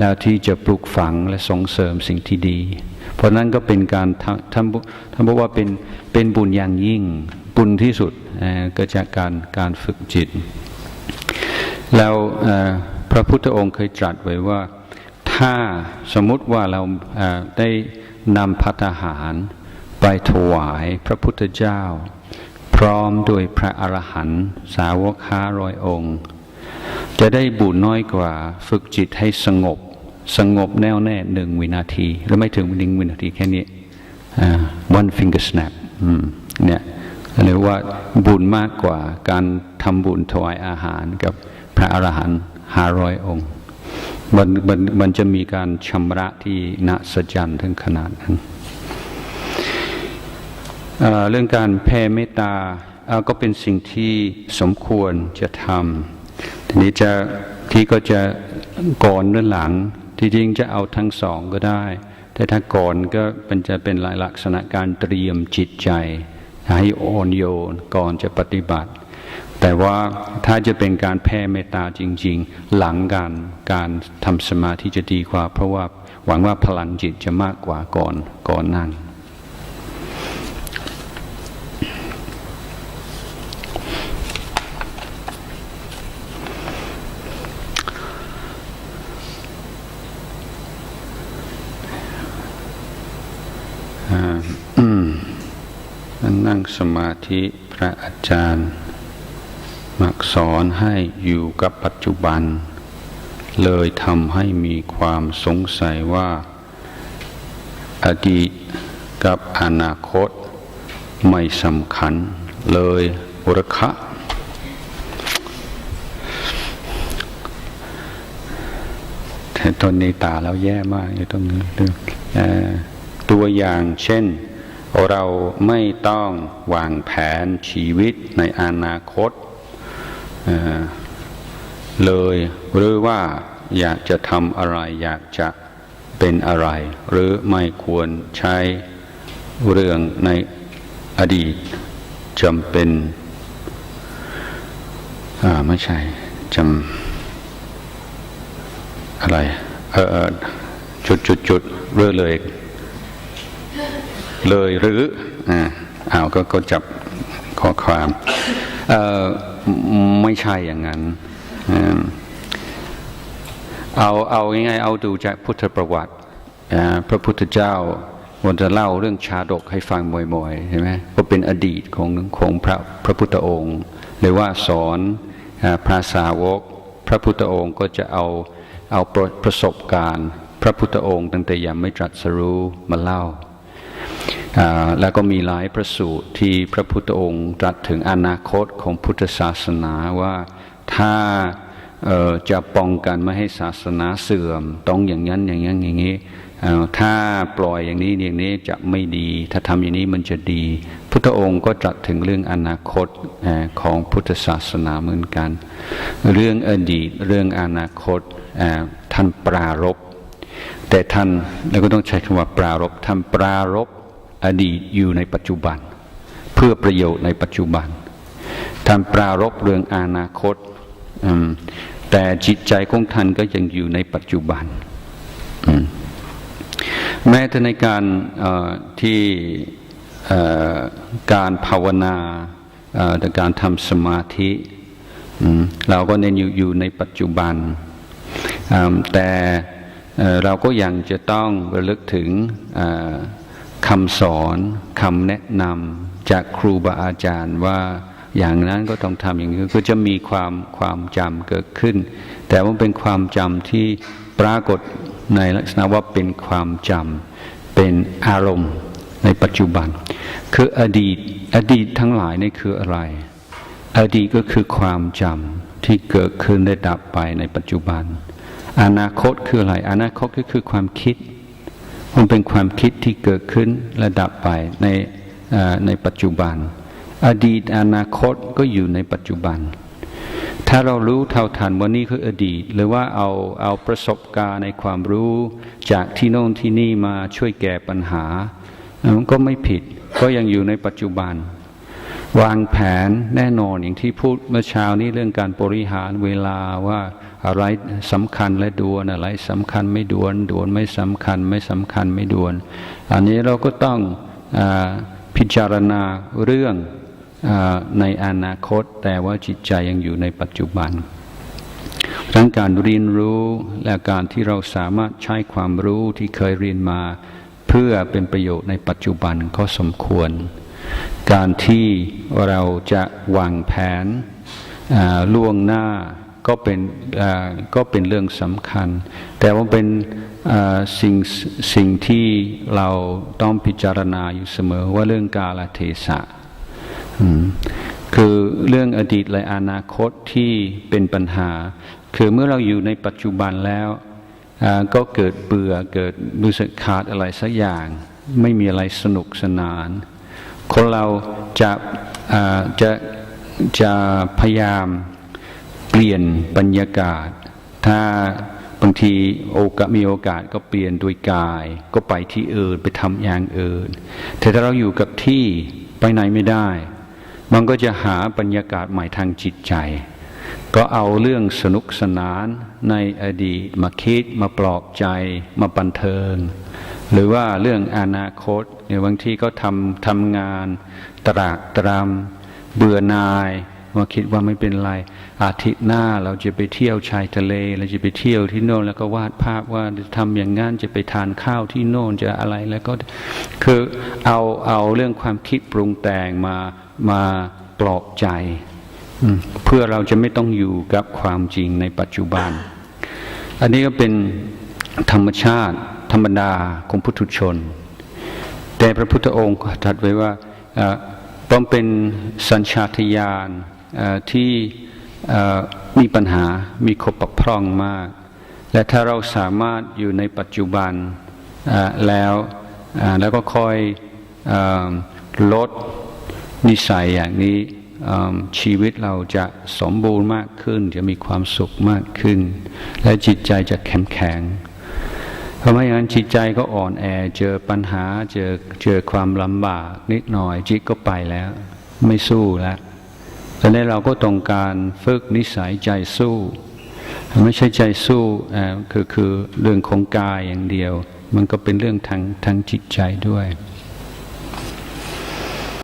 แล้วที่จะปลูกฝังและส่งเสริมสิ่งที่ดี เพราะนั้นก็เป็นการท่านท่านบอกว่าเป็นเป็นบุญอย่างยิ่งบุญที่สุดนะก็จากการการฝึกจิต แล้วพระพุทธองค์เคยตรัสไว้ว่า ถ้าสมมุติว่าเราได้นำพัตหารไปถวายพระพุทธเจ้า พร้อมด้วยพระอรหันต์สาวกห้าร้อยองค์ จะได้บุญน้อยกว่าฝึกจิตให้สงบ สงบแน่วแน่หนึ่งวินาทีหรือไม่ถึงหนึ่งวินาทีแค่นี้ one finger snap เนี่ยเรียกว่าบุญมากกว่าการทำบุญถวายอาหารกับพระอรหันต์ห้าร้อยองค์มันมันมันจะมีการชำระที่น่าสะจรรย์ถึงขนาดนั้นเรื่องการแผ่เมตตาก็เป็นสิ่งที่สมควรจะทำทีนี้จะที่ก็จะก่อนหรือหลัง ที่จริงจะเอาทั้งสองก็ได้ แต่ถ้าก่อนก็มันจะเป็นลายลักษณะการเตรียมจิตใจ ให้อ่อนโยนก่อนจะปฏิบัติ แต่ว่าถ้าจะเป็นการแผ่เมตตาจริง ๆ หลังการการทำสมาธิจะดีกว่า เพราะว่าหวังว่าพลังจิตจะมากกว่าก่อนก่อนนั่ง นั่งสมาธิพระอาจารย์ มักสอนให้อยู่กับปัจจุบัน เลยทำให้มีความสงสัยว่า อดีตกับอนาคต ไม่สำคัญเลยอุรคะแต่ตอนนี้ตาเราแย่มากอยู่ตรงนี้เอ่อตัวอย่างเช่น เราไม่ต้องวางแผนชีวิตในอนาคตเเลยหรือว่าอยากจะทำอะไรอยากจะเป็นอะไร หรือไม่ควรใช้เรื่องในอดีตจำเป็นอ่าไม่ใช่จำอะไรเออเออจุดจุดจุดเรื่อเลย เลยหรืออ่าอ้าวก็ก็จับข้อความเออไม่ใช่อย่างนั้นเอาเอาง่ายๆเอาดูจากพุทธประวัติพระพุทธเจ้าวันจะเล่าเรื่องชาดกให้ฟังบ่อยๆใช่ไหมก็เป็นอดีตของของพระพระพุทธองค์หรือว่าสอนอาพระสาวก พระพุทธองค์ก็จะเอาเอาประประสบการณ์ พระพุทธองค์ตั้งแต่ยังไม่ตรัสรู้มาเล่า แล้วก็มีหลายประสูตรที่พระพุทธองค์ตรัสถึงอนาคตของพุทธศาสนาว่าถ้าจะป้องกันไม่ให้ศาสนาเสื่อม ต้องอย่างนั้นอย่างนั้นอย่างนี้ถ้าปล่อยอย่างนี้อย่างนี้จะไม่ดี ถ้าทำอย่างนี้มันจะดี พุทธองค์ก็ตรัสถึงเรื่องอนาคตของพุทธศาสนาเหมือนกัน เรื่องอดีตเรื่องอนาคตท่านปรารบแต่ท่านแล้วก็ต้องใช้คำว่าปรารบท่านปรารบ อดีตอยู่ในปัจจุบัน เพื่อประโยชน์ในปัจจุบัน ท่านปรารบเรื่องอนาคต แต่จิตใจของท่านก็ยังอยู่ในปัจจุบันมแม้แต่ในการที่การภาวนาเอ่การทำสมาธิเราก็เน้นอยู่อยู่ในปัจจุบัน แต่เราก็ยังจะต้องระลึกถึง คำสอนคำแนะนำจากครูบาอาจารย์ว่าอย่างนั้นก็ต้องทำอย่างนี้ก็จะมีความความจำเกิดขึ้น แต่ว่าเป็นความจำที่ปรากฏในลักษณะว่าเป็นความจำเป็นอารมณ์ในปัจจุบัน คืออดีตอดีตทั้งหลายนี่คืออะไร อดีตก็คือความจำที่เกิดขึ้นได้ดับไปในปัจจุบัน อนาคตคืออะไร อนาคตก็คือความคิด มันเป็นความคิดที่เกิดขึ้นและดับไปในในปัจจุบัน อดีตอนาคตก็อยู่ในปัจจุบัน ถ้าเรารู้เท่าทันว่านี่คืออดีต หรือว่าเอาเอาประสบการณ์ในความรู้จากที่โน่นที่นี่มาช่วยแก้ปัญหามันก็ไม่ผิด ก็ยังอยู่ในปัจจุบัน วางแผนแน่นอนอย่างที่พูดเมื่อเช้านี้เรื่องการบริหารเวลาว่าอะไรสำคัญและด่วนอะไรสำคัญไม่ด่วนด่วนไม่สำคัญไม่สำคัญไม่ด่วน อันนี้เราก็ต้องอพิจารณาเรื่องอในอนาคต แต่ว่าจิตใจยังอยู่ในปัจจุบันทั้งการเรียนรู้และการที่เราสามารถใช้ความรู้ที่เคยเรียนมา เพื่อเป็นประโยชน์ในปัจจุบันก็สมควร การที่เราจะวางแผนล่วงหน้าก็เป็นก็เป็นเรื่องสำคัญ แต่ว่าเป็นสิ่งสิ่งที่เราต้องพิจารณาอยู่เสมอว่าเรื่องกาลเทศะคือเรื่องอดีตและอนาคตที่เป็นปัญหา คือเมื่อเราอยู่ในปัจจุบันแล้วก็เกิดเบื่อเกิดรู้สึกขาดอะไรสักอย่าง ไม่มีอะไรสนุกสนาน คนเราจะจะจะพยายามเปลี่ยนบรรยากาศ ถ้าบางทีโอกาสมีโอกาสก็เปลี่ยนโดยกาย ก็ไปที่อื่นไปทำอย่างอื่น แต่ถ้าเราอยู่กับที่ไปไหนไม่ได้ มันก็จะหาบรรยากาศใหม่ทางจิตใจ ก็เอาเรื่องสนุกสนานในอดีตมาคิดมาปลอบใจมาบันเทิง หรือว่าเรื่องอนาคตเนี่ยบางทีก็ทำทำงาน ตรากตรำเบื่อนายมาคิดว่าไม่เป็นไรอาทิตย์หน้าเราจะไปเที่ยวชายทะเลเราจะไปเที่ยวที่โน่นแล้วก็วาดภาพว่าจะทำอย่างงั้นจะไปทานข้าวที่โน่นจะอะไรแล้วก็คือเอาเอาเรื่องความคิดปรุงแต่งมามาปลอบใจเพื่อเราจะไม่ต้องอยู่กับความจริงในปัจจุบัน อันนี้ก็เป็นธรรมชาติ ธรรมดาของพุทุชน แต่พระพุทธองค์ตรัสไว้ว่าต้องเป็นสัญชาตญาณที่มีปัญหามีขบกพร่องมาก และถ้าเราสามารถอยู่ในปัจจุบันแล้วแล้วก็คอยอลดนิสัยอย่างนี้ชีวิตเราจะสมบูรณ์มากขึ้น จะมีความสุขมากขึ้น และจิตใจจะแข็งแข็ง เพราะไม่อย่างนั้นจิตใจก็อ่อนแอเจอปัญหาเจอเจอความลำบาก นิดหน่อยจิตก็ไปแล้ว ไม่สู้แล้วตอนนี้เราก็ต้องการฝึกนิสัยใจสู้ ไม่ใช่ใจสู้คือคือเรื่องของกายอย่างเดียว มันก็เป็นเรื่องทางทางจิตใจด้วย